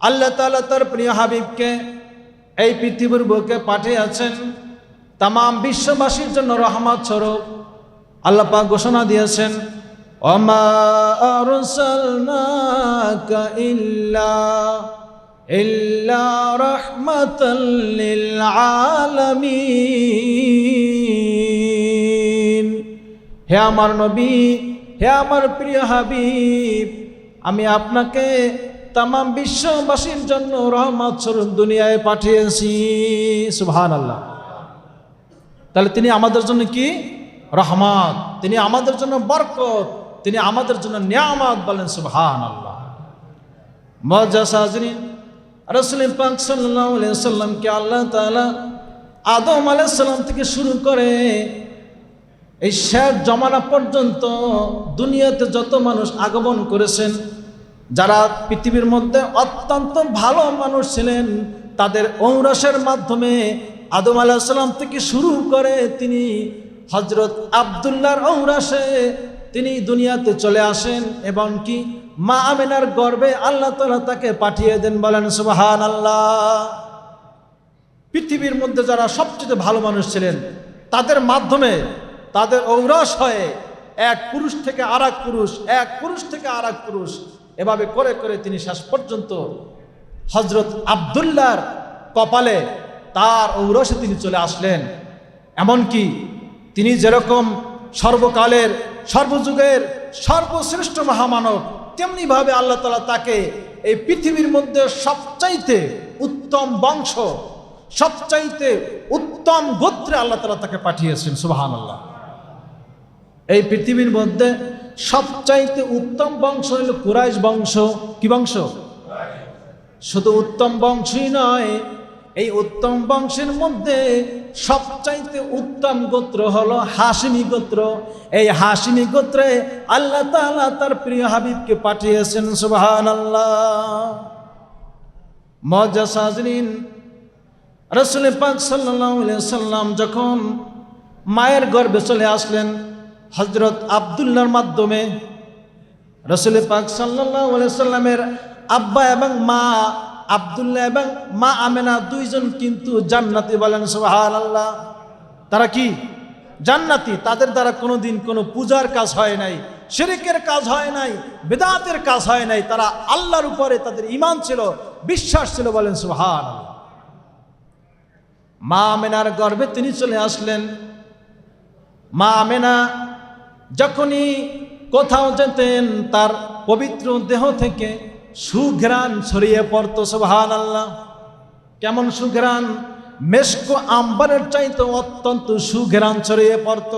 আল্লাহ তাআলা তার প্রিয় হাবিবকে এই পৃথিবীর বুকে পাঠিয়েছেন। তাম বিশ্ববাসীর জন্য রহমত স্বরূপ। আল্লাহ পাক ঘোষণা দিয়েছেন হে আমার নবী, হে আমার প্রিয় হাবিব, আমি আপনাকে তাম বিশ্ববাসীর জন্য রহমত স্বরূপ দুনিয়ায় পাঠিয়েছি। সুবহান আল্লাহ তাহলে তিনি আমাদের জন্য কি? রহমত। তিনি আমাদের জন্য বরকত। তিনি আমাদের জন্য নিয়ামত বলেন সুবহান আল্লাহ মজা সাজরিন রসুল পাক সাল্লামকে আল্লাহ তাআলা আদম আলাইহিস সালাম থেকে শুরু করে এই শেষ জমানা পর্যন্ত দুনিয়াতে যত মানুষ আগমন করেছেন যারা পৃথিবীর মধ্যে অত্যন্ত ভালো মানুষ ছিলেন, তাদের ঔরসের মাধ্যমে আদম আলাহিসাল্লাম থেকে শুরু করে তিনি হজরত আবদুল্লাহর ঔরাসে তিনি দুনিয়াতে চলে আসেন এবং কি মা আমেনার গর্বে আল্লাহ তালা তাকে পাঠিয়ে দেন, বলেন সুবাহান আল্লাহ পৃথিবীর মধ্যে যারা সবচেয়ে ভালো মানুষ ছিলেন, তাদের মাধ্যমে তাদের ঔরস হয়ে এক পুরুষ থেকে আর পুরুষ, এক পুরুষ থেকে আর পুরুষ এভাবে করে করে তিনি শেষ পর্যন্ত হজরত আবদুল্লার কপালে তার ঔরসে তিনি চলে আসলেন। এমনকি তিনি যেরকম সর্বকালের, সর্বযুগের সর্বশ্রেষ্ঠ মহামানব, তেমনিভাবে আল্লাহ তালা তাকে এই পৃথিবীর মধ্যে সবচাইতে উত্তম বংশ, সবচাইতে উত্তম গোত্রে আল্লাহ তালা তাকে পাঠিয়েছেন সুবাহান আল্লাহ এই পৃথিবীর মধ্যে সবচাইতে উত্তম বংশ হইল কুরাইশ বংশ। কি বংশ? শুধু উত্তম বংশই নয়, এই উত্তম বংশের মধ্যে সবচাইতে উত্তম গোত্র হলো হাসিনী গোত্র। এই হাসিনী গোত্রে আল্লাহ তাআলা তার প্রিয় হাবিবকে পাঠিয়েছেন সুবহান আল্লাহ মজা সাজরিন রসুল পাক সাল্লাম যখন মায়ের গর্ভে চলে আসলেন হজরত আবদুল্লার মাধ্যমে রসুল পাক সাল্লামের আব্বা এবং মা আবদুল্লাহ এবং মা আমেনা দুইজন কিন্তু জান্নাতি বলেন সুবহান আল্লাহ তারা কি? জান্নাতি। তাদের দ্বারা কোনো দিন কোনো পূজার কাজ হয় নাই, শিরিকের কাজ হয় নাই, বেদাতের কাজ হয় নাই। তারা আল্লাহর উপরে তাদের ইমান ছিল, বিশ্বাস ছিল বলেন আল্লাহ মা আমেনার গর্বে তিনি চলে আসলেন। মা আমেনা যখনই কোথাও যেতেন, তার পবিত্র দেহ থেকে সুঘ্রাণ ছড়িয়ে পড়ত সোহান আল্লাহ কেমন সুঘ্রাণ? মেসকো আম্বারের চাইতে অত্যন্ত সুঘ্রাণ ছড়িয়ে পড়ত।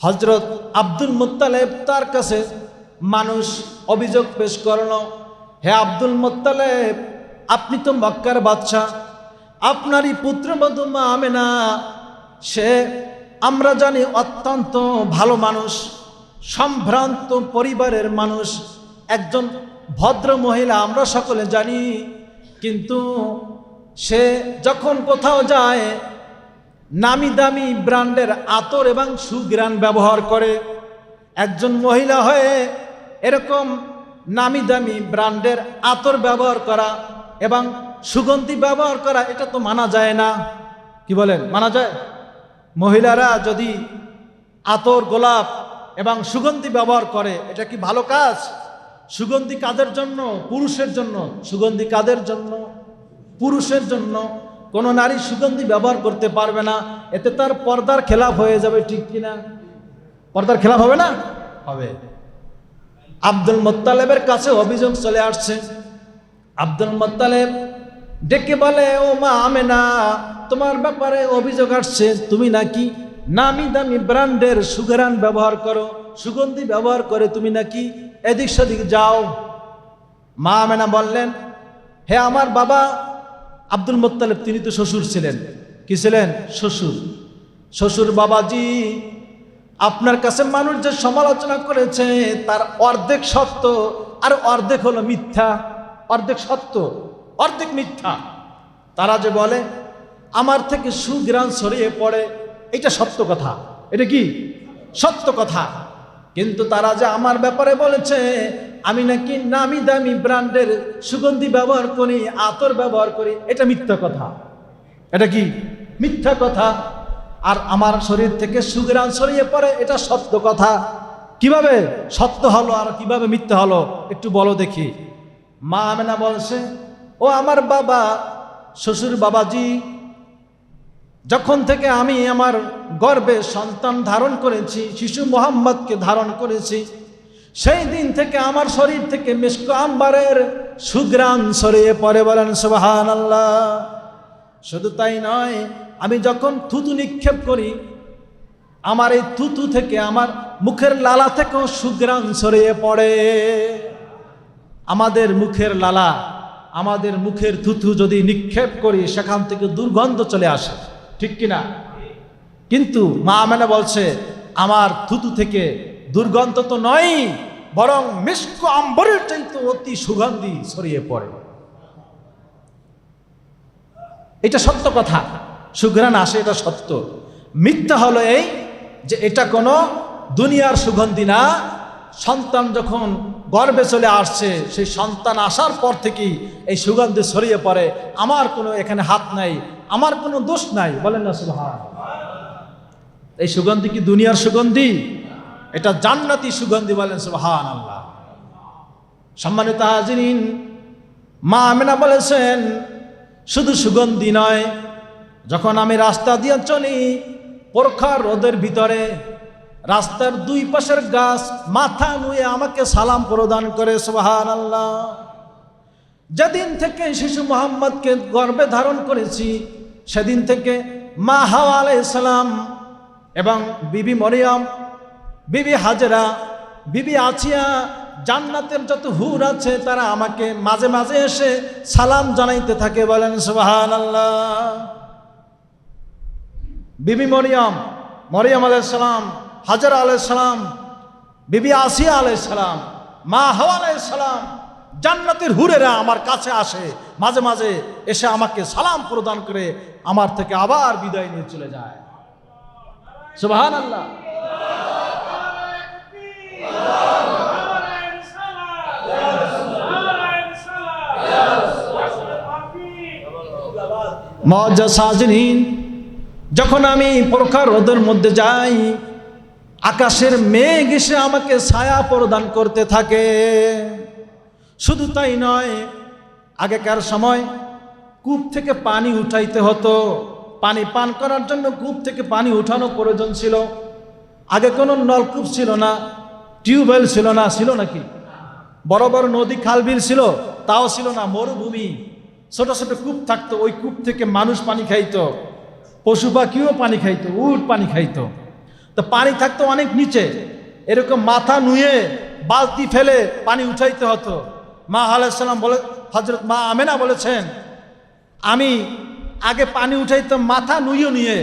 হজরত আব্দুল মুত্তালেব তার কাছে মানুষ অভিযোগ পেশ করল, হে আব্দুল মুত্তালেব, আপনি তো মক্কার বাদশাহ। আপনারই পুত্রবধূ মা আমেনা, সে আমরা জানি অত্যন্ত ভালো মানুষ, সম্ভ্রান্ত পরিবারের মানুষ, একজন ভদ্র মহিলা আমরা সকলে জানি, কিন্তু সে যখন কোথাও যায়, নামি দামি ব্র্যান্ডের আতর এবং সুগ্রান ব্যবহার করে। একজন মহিলা হয়ে এরকম নামি দামি ব্র্যান্ডের আতর ব্যবহার করা এবং সুগন্ধি ব্যবহার করা, এটা তো মানা যায় না। কি বলেন? মানা যায়? মহিলারা যদি আতর, গোলাপ এবং সুগন্ধি ব্যবহার করে, এটা কি ভালো কাজ? সুগন্ধি কাদের জন্য? পুরুষের জন্য। সুগন্ধি কাদের জন্য? পুরুষের জন্য। কোনো নারী সুগন্ধি ব্যবহার করতে পারবে না, এতে তার পর্দার খেলাফ হয়ে যাবে, ঠিক কিনা? পর্দার খেলাফ হবে না? হবে। আব্দুল মোত্তালেবের কাছে অভিযোগ চলে আসছে। আব্দুল মোত্তালেব ডেকে বলে, ও মা আমেনা, তোমার ব্যাপারে অভিযোগ আসছে, তুমি নাকি নামি দামি ব্র্যান্ডের সুগারান ব্যবহার করো, সুগন্ধি ব্যবহার করে তুমি নাকি এদিক সেদিক যাও? মা আমেনা বললেন, হে আমার বাবা, আব্দুল মোত্তালেব, তিনি তো শ্বশুর ছিলেন। কি ছিলেন? শ্বশুর। শ্বশুর বাবাজি, আপনার কাছে মানুষ যে সমালোচনা করেছে, তার অর্ধেক সত্য আর অর্ধেক হলো মিথ্যা। অর্ধেক সত্য? অর্ধেক মিথ্যা। তারা যে বলে, আমার থেকে সুগ্রাণ সরিয়ে পড়ে। এটা সত্য কথা। এটা কি? সত্য কথা। কিন্তু তারা যে আমার ব্যাপারে বলেছে, আমি নাকি নামি দামি ব্র্যান্ডের সুগন্ধি ব্যবহার করি, আতর ব্যবহার করি, এটা মিথ্যা কথা। এটা কি? মিথ্যা কথা। আর আমার শরীর থেকে সুগ্রাণ সরিয়ে পড়ে, এটা সত্য কথা। কীভাবে? সত্য হলো আর কীভাবে মিথ্যা হলো? একটু বলো দেখি। মা আমেনা বলছে ও আমার বাবা, শ্বশুর বাবাজি, যখন থেকে আমি আমার গর্বে সন্তান ধারণ করেছি, শিশু মোহাম্মদকে ধারণ করেছি, সেই দিন থেকে আমার শরীর থেকে মিষ্ক আম্বারের সুগ্রাম ছড়িয়ে পড়ে বলেন সুবাহান আল্লাহ শুধু তাই নয়, আমি যখন থুতু নিক্ষেপ করি, আমার এই থুতু থেকে আমার মুখের লালা থেকেও সুগ্রাম সরিয়ে পড়ে। আমাদের মুখের লালা আমাদের মুখের থুথু যদি নিক্ষেপ করি সেখান থেকে দুর্গন্ধ চলে আসে, ঠিক কিনা? কিন্তু মা আমেনা বলছে, আমার থুতু থেকে দুর্গন্ধ তো নয় বরং মিষ্ক আম্বরের চাইতে অতি সুগন্ধি ছড়িয়ে পড়ে। এটা সত্য কথা। সুঘ্রাণ আসে, এটা সত্য। মিথ্যা হলো এই যে এটা কোনো দুনিয়ার সুগন্ধি না সন্তান যখন গর্বে চলে আসছে, সেই সন্তান আসার পর থেকেই এই সুগন্ধি ছড়িয়ে পড়ে, আমার কোনো এখানে হাত নাই, আমার কোনো দোষ নাই। বলেন না সুহান এই সুগন্ধি কি দুনিয়ার সুগন্ধি? এটা জান্নাতি সুগন্ধি বলেন সুহান আল্লাহ সম্মানিত হাজিরিন, মা আমিনা বলেছেন, শুধু সুগন্ধি নয়, যখন আমি রাস্তা দিয়ে চলি পরখার রোদের ভিতরে রাস্তার দুই পাশের গাছ মাথা নুয়ে আমাকে সালাম প্রদান করে সুবাহান আল্লাহ যেদিন থেকে শিশু মোহাম্মদকে গর্বে ধারণ করেছি, সেদিন থেকে মা হাওয়া আলাইসালাম এবং বিবি মরিয়ম, বিবি হাজরা, বিবি আছিয়া জান্নাতের যত হুর আছে, তারা আমাকে মাঝে মাঝে এসে সালাম জানাইতে থাকে, বলেন সুবাহান আল্লাহ বিবি মরিয়ম মরিয়ম আলাইসালাম হাজার আলাইসালাম বিবি আসিয়া আলাইসালাম মা হাওয়া আলাইসালাম জান্নাতের হুরেরা আমার কাছে আসে, মাঝে মাঝে এসে আমাকে সালাম প্রদান করে আমার থেকে আবার বিদায় নিয়ে চলে যায়। সুবাহান আল্লাহ যখন আমি প্রখার রোদের মধ্যে যাই আকাশের মেঘ এসে আমাকে ছায়া প্রদান করতে থাকে। শুধু তাই নয়, আগেকার সময় কূপ থেকে পানি উঠাইতে হতো। পানি পান করার জন্য কূপ থেকে পানি উঠানো প্রয়োজন ছিল। আগে কোনো নলকূপ ছিল না, টিউবওয়েল ছিল না, ছিল নাকি? বড় বড় নদী, খালবিল ছিল, তাও ছিল না, মরুভূমি। ছোট ছোট কূপ থাকতো, ওই কূপ থেকে মানুষ পানি খাইতো, পশু পাখিও পানি খাইতো, উট পানি খাইতো। তো পানি থাকতো অনেক নিচে। এরকম মাথা নুয়ে বালতি ফেলে পানি উঠাইতে হতো। মা আলাইসাল্লাম বলে হজরত মা আমেনা বলেছেন, আমি আগে পানি উঠাইতাম, মাথা নুয়ে নিয়ে।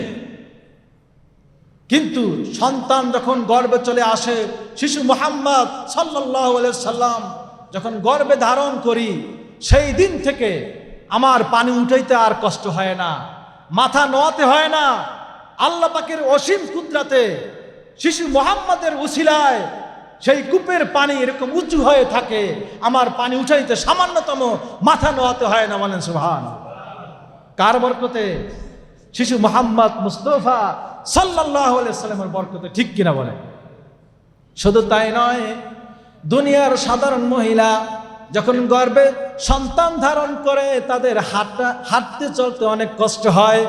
কিন্তু সন্তান যখন গর্বে চলে আসে, শিশু মোহাম্মদ সাল্লাম যখন গর্বে ধারণ করি, সেই দিন থেকে আমার পানি উঠাইতে আর কষ্ট হয় না, মাথা নোয়াতে হয় না আল্লাহ পাকের অসীম কুদরাতে শিশু মোহাম্মদের উসিলায় সেই কূপের পানি এরকম উঁচু হয়ে থাকে, আমার পানি উঠাইতে সামান্যতম মাথা নোয়াতে হয় না বলেন সুহান কার বরকতে? শিশু মোহাম্মদ মুস্তফা সাল্লাহ সাল্লামের বরকতে, ঠিক কিনা বলে শুধু তাই নয়, দুনিয়ার সাধারণ মহিলা যখন গর্বে সন্তান ধারণ করে, তাদের হাঁটা হাঁটতে চলতে অনেক কষ্ট হয়।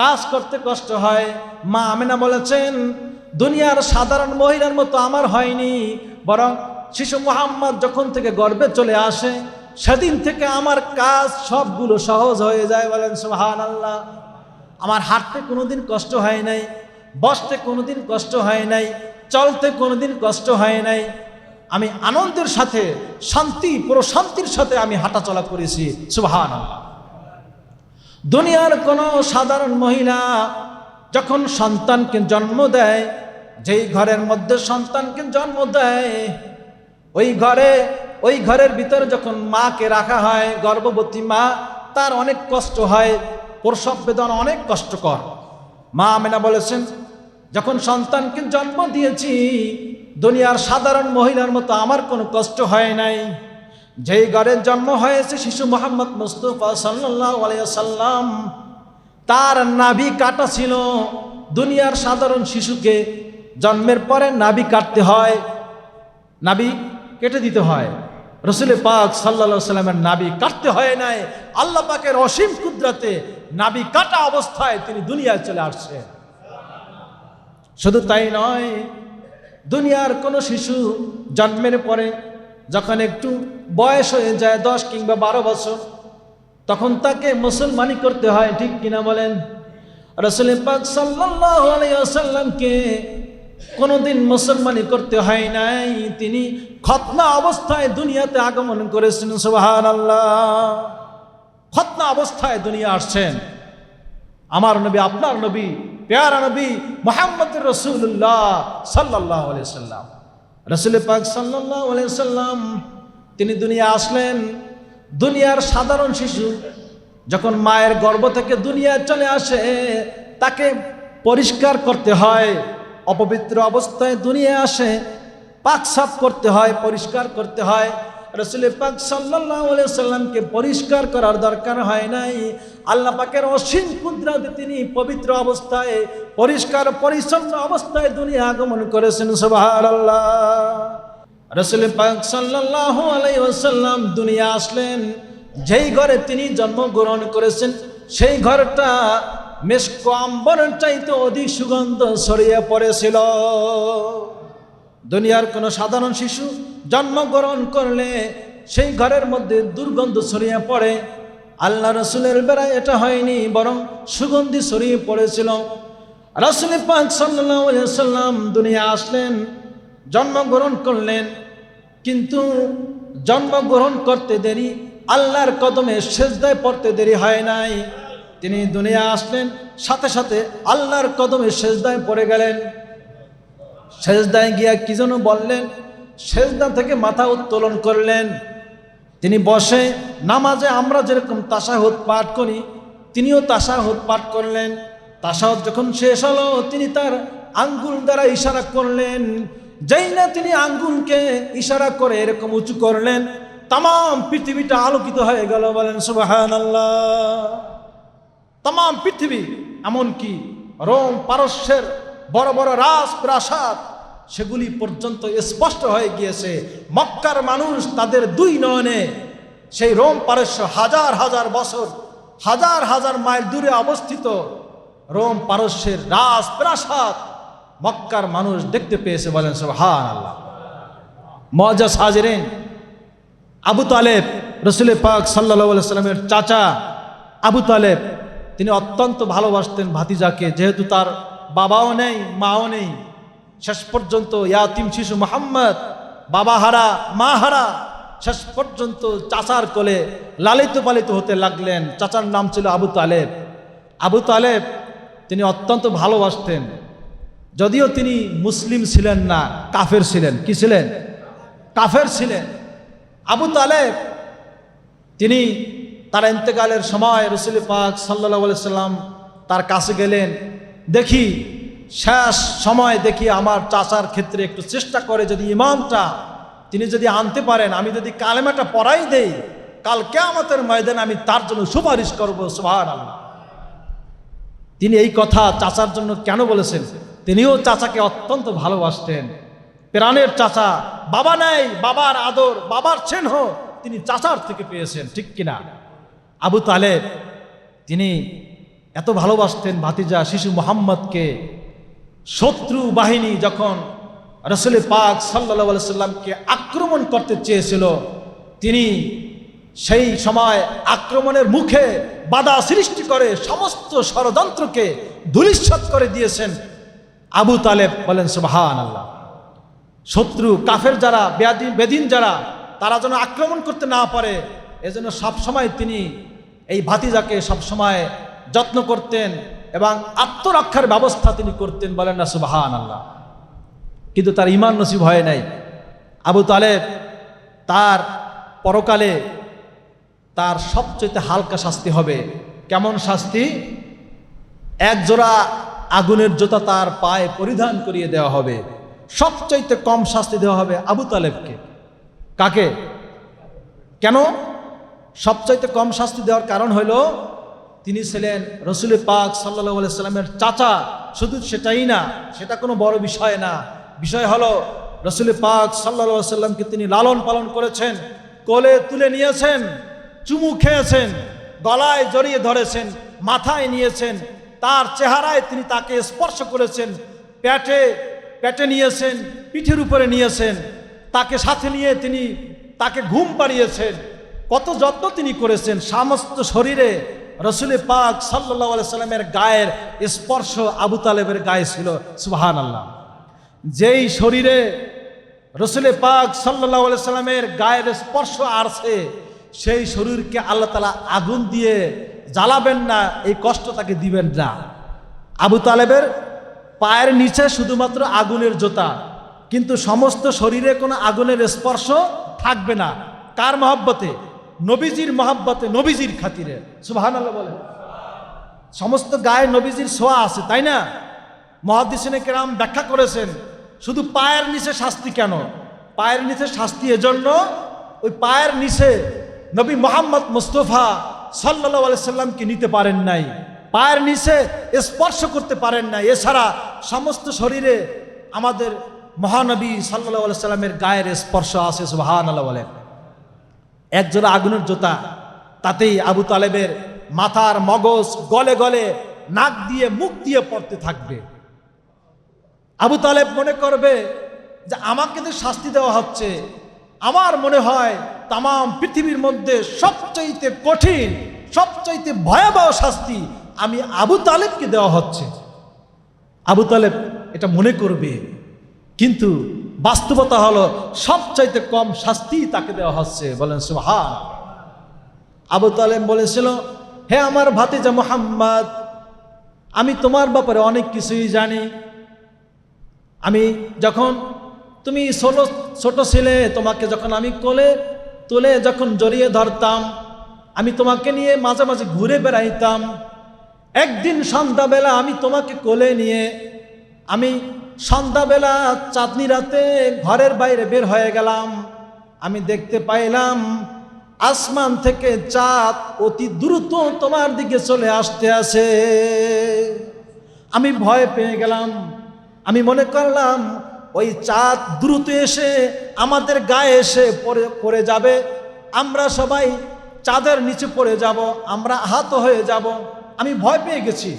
কাজ করতে কষ্ট হয়। মা আমেনা বলেছেন, দুনিয়ার সাধারণ মহিলার মতো আমার হয়নি। বরং শিশু মোহাম্মদ যখন থেকে গর্বে চলে আসে, সেদিন থেকে আমার কাজ সবগুলো সহজ হয়ে যায়। বলেন সুহান আল্লাহ আমার হাঁটতে কোনোদিন কষ্ট হয় নাই, বসতে কোনোদিন কষ্ট হয় নাই, চলতে কোনোদিন কষ্ট হয় নাই। আমি আনন্দের সাথে, শান্তি পুরো শান্তির সাথে আমি হাঁটাচলা করেছি। সুবাহান দুনিয়ার কোনো সাধারণ মহিলা যখন সন্তানকে জন্ম দেয়, যেই ঘরের মধ্যে সন্তানকে জন্ম দেয়, ওই ঘরে, ওই ঘরের ভিতরে যখন মাকে রাখা হয়, গর্ভবতী মা, তার অনেক কষ্ট হয়, প্রসব বেদনা অনেক কষ্টকর। মা আমেনা বলেছেন, যখন সন্তানকে জন্ম দিয়েছি, দুনিয়ার সাধারণ মহিলার মতো আমার কোনো কষ্ট হয় নাই। যেই ঘরের জন্ম হয়েছে শিশু মোহাম্মদ মুস্তফা সাল্লাম তার নাভি কাটা ছিল। দুনিয়ার সাধারণ শিশুকে জন্মের পরে নাভি কাটতে হয়, নাভি কেটে দিতে হয়। রসুল পাক সাল্লা সাল্লামের নাবি কাটতে হয় নাই। আল্লাহ পাকের অসীম কুদরাতে নাবি কাটা অবস্থায় তিনি দুনিয়ায় চলে আসছে। শুধু তাই নয়, দুনিয়ার কোনো শিশু জন্মের পরে যখন একটু বয়স হয়ে যায়, দশ কিংবা বারো বছর, তখন তাকে মুসলমানি করতে হয়, ঠিক কিনা বলেন? রসুল পাক সাল্লাহ আলাইসাল্লামকে কোনোদিন মুসলমানি করতে হয় নাই। তিনি খতনা অবস্থায় দুনিয়াতে আগমন করেছেন সুবাহান আল্লাহ খতনা অবস্থায় দুনিয়া আসছেন। আমার নবী, আপনার নবী, পেয়ারা নবী মোহাম্মদ রসুল্লাহ সাল্লাহ সাল্লাম রসুল পাক সাল্লাম তিনি দুনিয়া আসলেন, দুনিয়ার সাধারণ শিশু, যখন মায়ের গর্ব থেকে দুনিয়ায় চলে আসে, তাকে পরিষ্কার করতে হয়, অপবিত্র অবস্থায় দুনিয়ায় আসে, পাক সাফ করতে হয়, পরিষ্কার করতে হয় রসুল পাক সাল্লাহ সাল্লামকে পরিষ্কার করার দরকার হয় নাই। আল্লাহ পাকের অসীম কুদরাতে তিনি পবিত্র অবস্থায়, পরিষ্কার পরিচ্ছন্ন অবস্থায় দুনিয়া আগমন করেছেন আল্লাহ রসুল পাক সাল্লাহ আলাইসাল্লাম দুনিয়া আসলেন, যেই ঘরে তিনি জন্মগ্রহণ করেছেন, সেই ঘরটা মেস্ক আম্বরের চাইতে অধিক সুগন্ধ ছড়িয়ে পড়েছিল। দুনিয়ার কোনো সাধারণ শিশু জন্মগ্রহণ করলে সেই ঘরের মধ্যে দুর্গন্ধ ছড়িয়ে পড়ে। আল্লাহ রসুলের বেড়ায় এটা হয়নি, বরং সুগন্ধি ছড়িয়ে পড়েছিল। রসুল পাক সাল্লাম দুনিয়া আসলেন, জন্মগ্রহণ করলেন। কিন্তু জন্মগ্রহণ করতে দেরি, আল্লাহর কদমে সেজদায় পড়তে দেরি হয় নাই। তিনি দুনিয়া আসলেন, সাথে সাথে আল্লাহর কদমে সেজদায় পড়ে গেলেন। সেজদায় গিয়া কি যেন বললেন সেজদা থেকে মাথা উত্তোলন করলেন। তিনি বসে নামাজে আমরা যেরকম তাসাহুদ পাঠ করি, তিনিও তাসাহুদ পাঠ করলেন। তাসাহুদ যখন শেষ হলো, তিনি তার আঙ্গুল দ্বারা ইশারা করলেন। যেই না তিনি আঙ্গুলকে ইশারা করে এরকম উঁচু করলেন তাম পৃথিবীটা আলোকিত হয়ে গেল। বলেন সুবাহান আল্লাহ তাম পৃথিবী, এমনকি রোম পারস্যের বড় বড় রাজ প্রাসাদ সেগুলি পর্যন্ত স্পষ্ট হয়ে গিয়েছে। মক্কার মানুষ তাদের দুই নয়নে, সেই রোম পারস্য হাজার হাজার বছর, হাজার হাজার মাইল দূরে অবস্থিত রোম পারস্যের রাজ প্রাসাদ মক্কার মানুষ দেখতে পেয়েছে বলেন সব হান আল্লাহ মজা সাজরেন, আবু তালেব রসুল পাক সাল্লা সাল্লামের চাচা আবু তালেব, তিনি অত্যন্ত ভালোবাসতেন ভাতিজাকে, যেহেতু তার বাবাও নেই, মাও নেই। শেষ পর্যন্ত ইয়াতিম শিশু মোহাম্মদ, বাবা হারা, মা হারা, শেষ পর্যন্ত চাচার কোলে লালিত পালিত হতে লাগলেন। চাচার নাম ছিল আবু তালেব। আবু তালেব তিনি অত্যন্ত ভালোবাসতেন। যদিও তিনি মুসলিম ছিলেন না, কাফের ছিলেন। কি ছিলেন? কাফের ছিলেন। আবু তালেব তিনি তার ইন্তেকালের সময় রসুল পাক সাল্লা সাল্লাম তার কাছে গেলেন। দেখি শেষ সময় দেখি আমার চাচার ক্ষেত্রে একটু চেষ্টা করে যদি ইমামটা, তিনি যদি আনতে পারেন, আমি যদি কালেমাটা পড়াই দেই, কাল কেয়ামতের ময়দানে আমি তার জন্য সুপারিশ করব সুভার আল্লাহ তিনি এই কথা চাচার জন্য কেন বলেছেন? তিনিও চাচাকে অত্যন্ত ভালোবাসতেন। প্রাণের চাচা, বাবা নাই, বাবার আদর, বাবার চিহ্ন তিনি চাচার থেকে পেয়েছেন, ঠিক কিনা? আবু তালেব, তিনি এত ভালোবাসতেন ভাতিজা শিশু মোহাম্মদকে শত্রু বাহিনী যখন রসুল পাক সাল্লা সাল্লামকে আক্রমণ করতে চেয়েছিল, তিনি সেই সময় আক্রমণের মুখে বাধা সৃষ্টি করে সমস্ত ষড়যন্ত্রকে ধুলিচ্ছত করে দিয়েছেন। আবু তালেব বলেন সুবাহান আল্লাহ শত্রু, কাফের যারা বেদিন বেদিন যারা, তারা যেন আক্রমণ করতে না পারে, এজন্য সবসময় তিনি এই ভাতিজাকে সবসময় যত্ন করতেন। এবং আত্মরক্ষার ব্যবস্থা তিনি করতেন বলেন না সুবাহান আল্লাহ কিন্তু তার ইমান নসিব হয় নাই। আবু তালেব তার পরকালে তার সবচেয়ে হালকা শাস্তি হবে। কেমন শাস্তি? এক জোড়া আগুনের জোতা তার পায়ে পরিধান করিয়ে দেওয়া হবে। সবচাইতে কম শাস্তি দেওয়া হবে আবু তালেবকে। কাকে? কেন? সবচাইতে কম শাস্তি দেওয়ার কারণ হইল তিনি ছিলেন রসুল পাক সাল্লাহ সাল্লামের চাচা। শুধু সেটাই না, সেটা কোনো বড় বিষয় না। বিষয় হলো, রসুল পাক সাল্লাহ সাল্লামকে তিনি লালন পালন করেছেন, কোলে তুলে নিয়েছেন, চুমু খেয়েছেন, গলায় জড়িয়ে ধরেছেন, মাথায় নিয়েছেন, তার চেহারায় তিনি তাকে স্পর্শ করেছেন প্যাটে প্যাটে নিয়েছেন, পিঠের উপরে নিয়েছেন, তাকে সাথে নিয়ে তিনি তাকে ঘুম পাড়িয়েছেন। কত যত্ন তিনি করেছেন, সমস্ত শরীরে রসুল পাক সাল্লাহ সাল্লামের গায়ের স্পর্শ আবু তালেবের গায়ে ছিল সুবাহান আল্লাহ যেই শরীরে রসুলে পাক সাল্লাহ সাল্লামের গায়ের স্পর্শ আসছে সেই শরীরকে আল্লাহ তালা আগুন দিয়ে জ্বালাবেন না, এই কষ্ট তাকে দিবেন না। আবু তালেবের পায়ের নিচে শুধুমাত্র আগুনের জোতা, কিন্তু সমস্ত শরীরে কোনো আগুনের স্পর্শ থাকবে না। কার মহব্বতে? নবীজির মহব্বতে নবীজির খাতিরে। সুবাহান আল্লাহ বলে সমস্ত গায়ে নবীজির ছোঁয়া আছে, তাই না? মহাদিসিনে কেরাম ব্যাখ্যা করেছেন, শুধু পায়ের নিচে শাস্তি কেন? পায়ের নিচে শাস্তি এজন্য ওই পায়ের নিচে নবী মোহাম্মদ মুস্তফা সাল্লাহ আলাইসাল্লামকে নিতে পারেন নাই। পায়ের নিচে স্পর্শ করতে পারেন নাই। এছাড়া সমস্ত শরীরে আমাদের মহানবী সাল্লাহ সাল্লামের গায়ের স্পর্শ আছে সুবাহান আল্লাহ বলেন। একজোড়া আগুনের জোতা। তাতেই আবু তালেবের মাথার মগজ গলে গলে নাক দিয়ে মুখ দিয়ে পড়তে থাকবে। আবু তালেব মনে করবে যে আমাকে তো শাস্তি দেওয়া হচ্ছে, আমার মনে হয় তাম পৃথিবীর মধ্যে সবচাইতে কঠিন, সবচাইতে ভয়াবহ শাস্তি আমি আবু তালেবকে দেওয়া হচ্ছে। আবু তালেব এটা মনে করবে, কিন্তু বাস্তবতা হলো সবচাইতে কম শাস্তি তাকে দেওয়া হচ্ছে। বলেন সুহা আবু তালেম বলেছিল, হে আমার ভাতিজা মোহাম্মদ, আমি তোমার ব্যাপারে অনেক কিছুই জানি। আমি যখন তুমি ছোট ছোট ছিলে, তোমাকে যখন আমি কোলে তুলে যখন জড়িয়ে ধরতাম, আমি তোমাকে নিয়ে মাঝে মাঝে ঘুরে বেড়াইতাম। একদিন সন্ধ্যাবেলা আমি তোমাকে কোলে নিয়ে আমি সন্ধ্যাবেলা চাঁদনি রাতে ঘরের বাইরে বের হয়ে গেলাম। আমি দেখতে পাইলাম, আসমান থেকে চাঁদ অতি দ্রুত তোমার দিকে চলে আসতে আসে আমি ভয় পেয়ে গেলাম। আমি মনে করলাম, ওই চাঁদ দ্রুত এসে আমাদের গায়ে এসে পড়ে পড়ে যাবে। আমরা সবাই চাঁদের নিচে পড়ে যাব, আমরা আহত হয়ে যাব। আমি ভয় পেয়ে গেছি।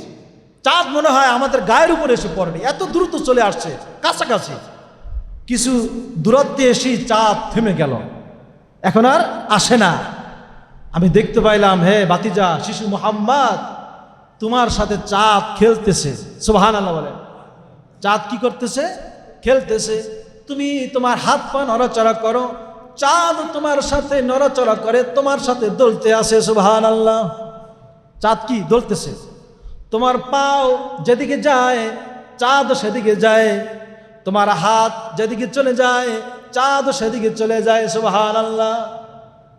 চাঁদ মনে হয় আমাদের গায়ের উপর এসে পড়বে এত দ্রুত চলে আসছে, কাছাকাছি। কিছু দূরত্বে এসেই চাঁদ থেমে গেল। এখন আর আসে না। আমি দেখতে পাইলাম, হে বাতিজা, শিশু মোহাম্মদ, তোমার সাথে চাঁদ খেলতেছে। সোহান আল্লাহ বলে চাঁদ কি করতেছে? খেলতেছে, তুমি তোমার হাত পা নড়াচড়া করো, চাঁদ তোমার সাথে নড়াচড়া করে, তোমার সাথে দলতে আসে সুবহান আল্লাহ চাঁদ কি দলতেছে? তোমার পাও যেদিকে যায়, চাঁদ সেদিকে যায়। তোমার হাত যেদিকে চলে যায়, চাঁদ সেদিকে চলে যায় সুবহান আল্লাহ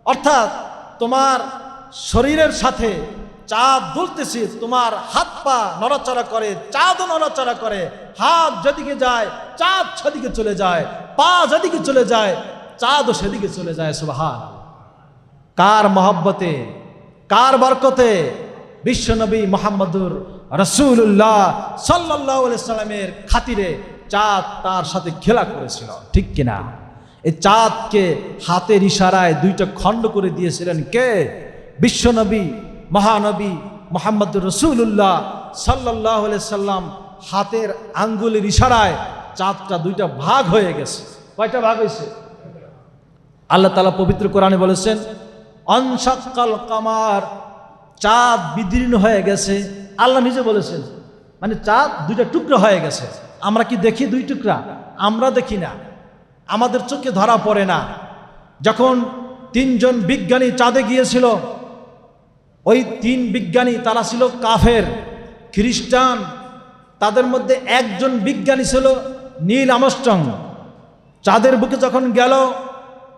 অর্থাৎ তোমার শরীরের সাথে চাঁদ দুলতেছে, তোমার হাত পা নড়াচড়া করে চাঁদও নড়াচড়া করে। হাত যেদিকে যায়, চাঁদ সেদিকে চলে যায়, পা যেদিকে চলে যায় চাঁদও সেদিকে চলে যায় সুবহান কার মহব্বতে, কার বরকতে বিশ্বনবী মোহাম্মদুর রসুল্লাহ সাল্লাহ সাল্লামের খাতিরে চাঁদ তার সাথে খেলা করেছিল। ঠিক কিনা? এই চাঁদকে হাতের ইশারায় দুইটা খণ্ড করে দিয়েছিলেন কে? বিশ্বনবী, মহানবী মোহাম্মদুর রসুল্লাহ সাল্লাহ সাল্লাম হাতের আঙ্গুলের ইশারায় চাঁদটা দুইটা ভাগ হয়ে গেছে। কয়টা ভাগ হয়েছে? আল্লাহ তালা পবিত্র কোরআনে বলেছেন অনসাক্কাল কামার চাঁদ বিদীর্ণ হয়ে গেছে। আল্লাহ নিজে বলেছেন মানে চাঁদ দুইটা টুকরো হয়ে গেছে। আমরা কি দেখি দুই টুকরা? আমরা দেখি না। আমাদের চোখে ধরা পড়ে না। যখন তিনজন বিজ্ঞানী চাঁদে গিয়েছিল, ওই তিন বিজ্ঞানী তারা ছিল কাফের, খ্রিস্টান। তাদের মধ্যে একজন বিজ্ঞানী ছিল নীল আমস্ট্রং। চাঁদের বুকে যখন গেল,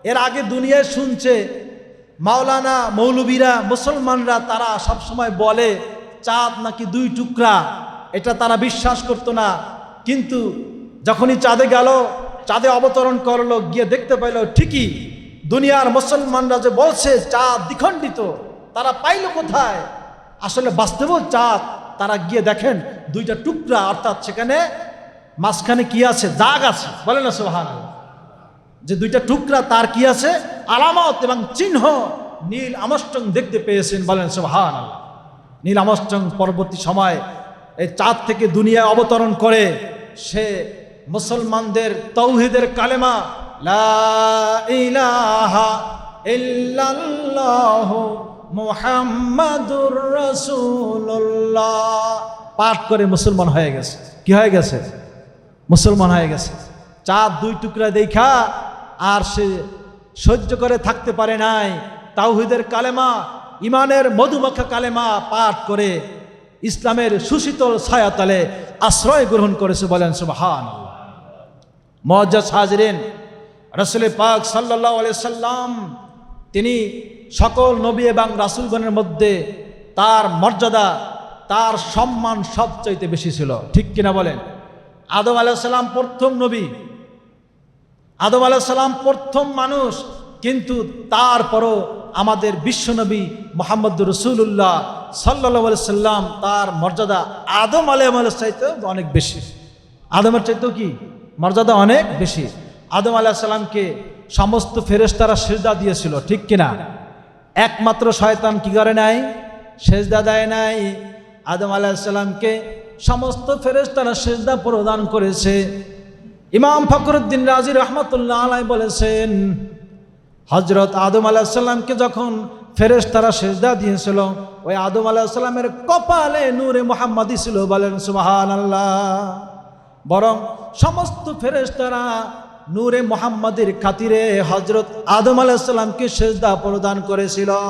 এর আগে দুনিয়ায় শুনছে মাওলানা মৌলবীরা মুসলমানরা তারা সব সময় বলে, চাঁদ নাকি দুই টুকরা? এটা তারা বিশ্বাস করতো না। কিন্তু যখনই চাঁদে গেল, চাঁদে অবতরণ করল, গিয়ে দেখতে পাইল, ঠিকই দুনিয়ার মুসলমানরা যে বলছে, চাঁদ দ্বিখণ্ডিত, তারা পাইল কোথায়? আসলে বাস্তবেও চাঁদ। তারা গিয়ে দেখেন, দুইটা টুকরা, অর্থাৎ সেখানে মাঝখানে কি আছে? দাগ আছে। বলে না সোহান যে দুইটা টুকরা তার কি আছে? আলামত এবং চিহ্ন। নীল আমস্টং দেখতে পেয়েছেন, বলেন সোহান আল্লাহ নীল আমস্টং পরবর্তী সময় এই চাঁদ থেকে দুনিয়ায় অবতরণ করে। সে মুসলমানদের তৌহিদের কালেমা পাঠ করে মুসলমান হয়ে গেছে। কি হয়ে গেছে? মুসলমান হয়ে গেছে। চাঁদ দুই টুকরা দেখা আর সে সহ্য করে থাকতে পারে নাই। তাওহিদের কালেমা ইমানের মধুমাখা কালেমা পাঠ করে ইসলামের সুশীতল ছায়াতলে আশ্রয় গ্রহণ করেছে বলেন সুবাহান মজ্জাজ হাজরিন, রসুল পাক সাল্লাহ সাল্লাম, তিনি সকল নবী এবং রাসুলগণের মধ্যে তার মর্যাদা, তার সম্মান সবচাইতে বেশি ছিল। ঠিক কিনা বলেন? আদম আলাইসাল্লাম প্রথম নবী। আদম আলাইসাল্লাম প্রথম মানুষ, কিন্তু তারপরও আমাদের বিশ্বনবী মোহাম্মদ রসুল্লাহ সাল্লা সাল্লাম তার মর্যাদা আদম আলাইম চাইতে অনেক বেশি। আদমের চাইতেও কি? মর্যাদা অনেক বেশি। আদম আলাহ সাল্লামকে সমস্ত ফেরেশতারা সেজদা দিয়েছিল, ঠিক কিনা? একমাত্র শয়তান কি করে নাই? সেজদা দেয় নাই। আদম আলাহ সাল্লামকে সমস্ত ফেরেশতারা সেজদা প্রদান করেছে। ইমাম ফখরুদ্দিন রাজি রহমতুল্লাহ আলাই বলেছেন হজরত আদম আলাহিসাল্লামকে যখন ফেরেশ তারা সেজদা দিয়েছিল, ওই আদম আলাহিসাল্লামের কপালে নূরে মোহাম্মদী ছিল বলেন সুবাহান আল্লাহ বরং সমস্ত ফেরেশ তারা নূরে মোহাম্মদের খাতিরে হজরত আদম আলাহিসাল্লামকে সেজদা প্রদান করেছিল।